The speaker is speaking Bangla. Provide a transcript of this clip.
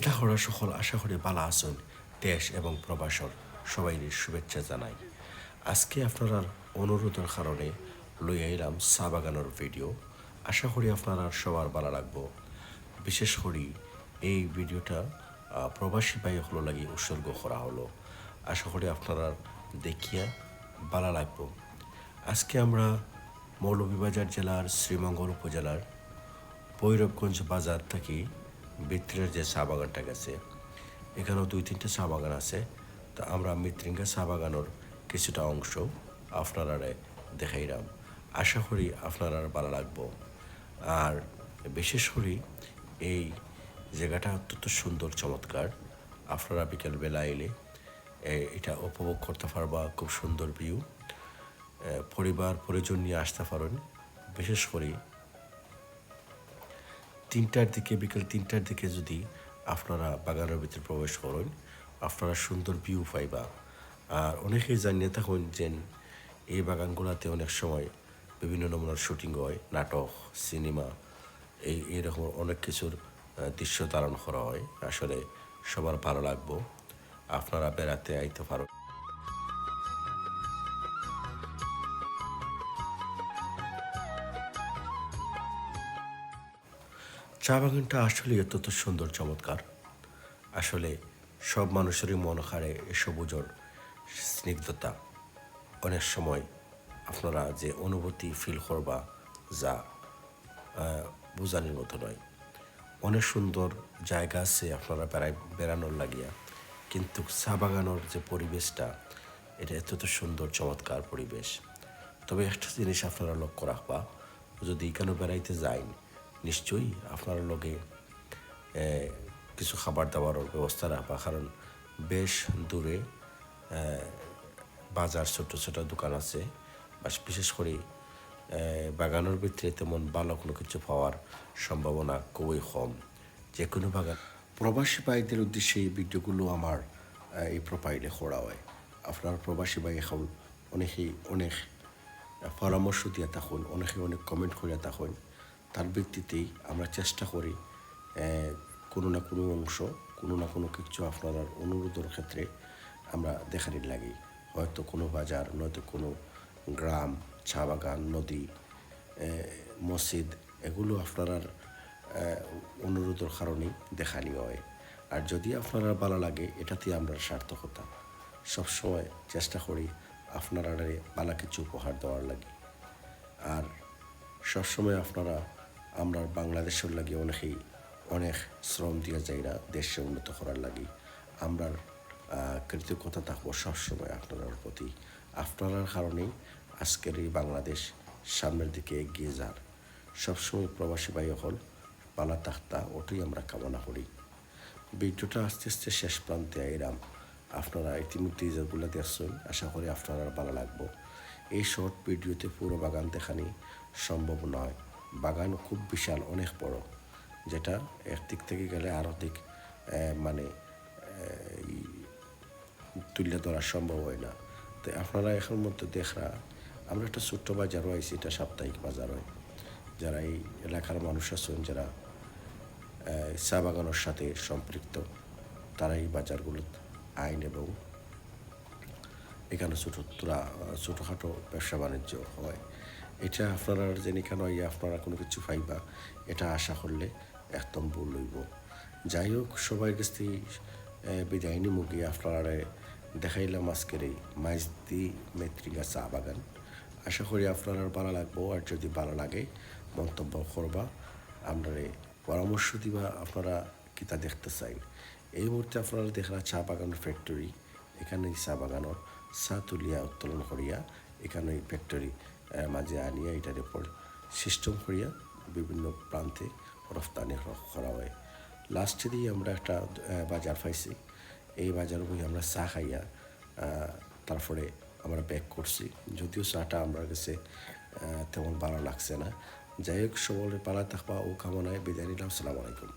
কেটা হরা সকল আশা করি বালা আসুন দেশ এবং প্রবাসর সবাই শুভেচ্ছা জানাই। আজকে আপনার অনুরোধের কারণে লই আইলাম চা বাগানোর ভিডিও। আশা করি আপনারা সবার ভালো লাগবো। বিশেষ করি এই ভিডিওটা প্রবাসী ভাই হলো লাগি উৎসর্গ করা হলো। আশা করি আপনারা দেখিয়া ভালো লাগবো। আজকে আমরা মৌলভীবাজার জেলার, শ্রীমঙ্গল উপজেলার, ভৈরবগঞ্জ বাজার থেকে ভিতরের যে চা বাগানটা গেছে, এখানেও দুই তিনটে চা বাগান আছে। তো আমরা মৃত্যৃঙ্গা চা বাগানোর কিছুটা অংশ আপনারা দেখাইলাম। আশা করি আপনারা ভালো লাগবো। আর বিশেষ করে এই জায়গাটা অত্যন্ত সুন্দর, চমৎকার। আপনারা বিকেলবেলা এলে এটা উপভোগ করতে পারবা, খুব সুন্দর ভিউ পরিবার, পরিজন নিয়ে আসতে পারেন। বিশেষ করে তিনটার দিকে, বিকেল তিনটার দিকে যদি আপনারা বাগানের ভিতরে প্রবেশ করেন, আপনারা সুন্দর ভিউ পাইবা। আর অনেকেই জানিয়ে থাকুন যে এই বাগানগুলোতে অনেক সময় বিভিন্ন নমুনার শুটিং হয়, নাটক সিনেমা এই এরকম অনেক কিছুর দৃশ্য ধারণ করা হয়। আসলে সবার ভালো লাগবো। আপনারা বেড়াতে আইতে পারো। চা বাগানটা আসলে অত্যন্ত সুন্দর, চমৎকার। আসলে সব মানুষেরই মন হারে সবুজর স্নিগ্ধতা। অনেক সময় আপনারা যে অনুভূতি ফিল করবা, যা বোঝানোর মতো নয়। অনেক সুন্দর জায়গা আছে আপনারা বেড়াই, বেড়ানোর লাগিয়া। কিন্তু চা বাগানোর যে পরিবেশটা, এটা এত সুন্দর, চমৎকার পরিবেশ। তবে একটা জিনিস আপনারা লক্ষ্য রাখবা, যদি কেন বেড়াইতে যান নিশ্চয়ই আপনার লগে কিছু খাবার দাবারের ব্যবস্থা রাখবা। কারণ বেশ দূরে বাজার, ছোট ছোট দোকান আছে। বিশেষ করে বাগানের ভিতরে তেমন ভালো কোনো কিছু পাওয়ার সম্ভাবনা খুবই কম। যে কোনো বাগান প্রবাসী ভাইদের উদ্দেশ্যে এই ভিডিওগুলো আমার এই প্রোফাইলে করা হয়। আপনার প্রবাসী ভাই এখন অনেকেই অনেক পরামর্শ দিয়ে থাকুন, অনেকে অনেক কমেন্ট করে থাকুন। তার ভিত্তিতেই আমরা চেষ্টা করি কোনো না কোনো অংশ, কোনো না কোনো কিছু আপনার অনুরোধের ক্ষেত্রে আমরা দেখানির লাগি। হয়তো কোনো বাজার, নয়তো কোনো গ্রাম, চা বাগান, নদী মসজিদ, এগুলো আপনার অনুরোধের কারণেই দেখানি হয়। আর যদি আপনারা ভালো লাগে এটাতে আমরা সার্থকতা। সবসময় চেষ্টা করি আপনারা ভালো কিছু উপহার দেওয়ার লাগে। আর সবসময় আপনারা আমরা বাংলাদেশের লাগে অনেকেই অনেক শ্রম দিয়ে যাই না দেশে উন্নত করার লাগে। আমরা কৃতজ্ঞতা থাকব সবসময় আপনার প্রতি। আপনার কারণেই আজকের এই বাংলাদেশ সামনের দিকে এগিয়ে যার। সবসময় প্রবাসী ভাই হল পালা তাখতা ওটাই আমরা কামনা করি। ভিডিওটা আস্তে আস্তে শেষ প্রান্তে আইরাম। আপনারা ইতিমধ্যে যেগুলো দেখছেন, আশা করি আপনারা ভালো লাগবো। এই শর্ট ভিডিওতে পুরো বাগান দেখানি সম্ভব নয়। বাগান খুব বিশাল, অনেক বড়। যেটা একদিক থেকে গেলে আরও দিক মানে তুলে ধরা সম্ভব হয় না। তো আপনারা এখন মধ্যে দেখরা, আমরা একটা ছোট্ট বাজারও আইছি এটা সাপ্তাহিক বাজার হয়। যারা এই এলাকার মানুষ আছেন, যারা চা বাগানোর সাথে সম্পৃক্ত, তারা এই বাজারগুলো আইন এবং এখানে ছোটো, ছোটোখাটো ব্যবসা বাণিজ্য হয়। এটা আপনারা জেনে কেন ইয়ে আপনারা কোনো কিছু পাইবা? এটা আশা করলে একদম ভুল হইব। যাই হোক সবাই কাছ থেকে বিদায় নিমু গিয়ে আপনারা দেখাইলাম আজকের এই মাইজদি মেত্রিকা চা বাগান। আশা করি আপনারা ভালো লাগবো, আর যদি ভালো লাগে, মন্তব্য করবা। আপনারা পরামর্শ দিবা, আপনারা কিতা দেখতে চাই। এই মুহূর্তে আপনারা দেখলা চা বাগান ফ্যাক্টরি এখানে চা বাগানোর চা তুলিয়া উত্তোলন করিয়া এখানে ফ্যাক্টরি মাঝে আনিয়া এটার উপর সিস্টেম করিয়া বিভিন্ন প্রান্তে রফতানি করা হয়। লাস্টে দিয়ে আমরা একটা বাজার পাইছি। এই বাজার বই আমরা চা খাইয়া তারপরে আমরা ব্যাক করছি। যদিও চাটা আমার কাছে তেমন ভালো লাগছে না। যাই হোক সকলের পালা থাকবা ও কামনায় বিদায় নিলাম। সালাম আলাইকুম।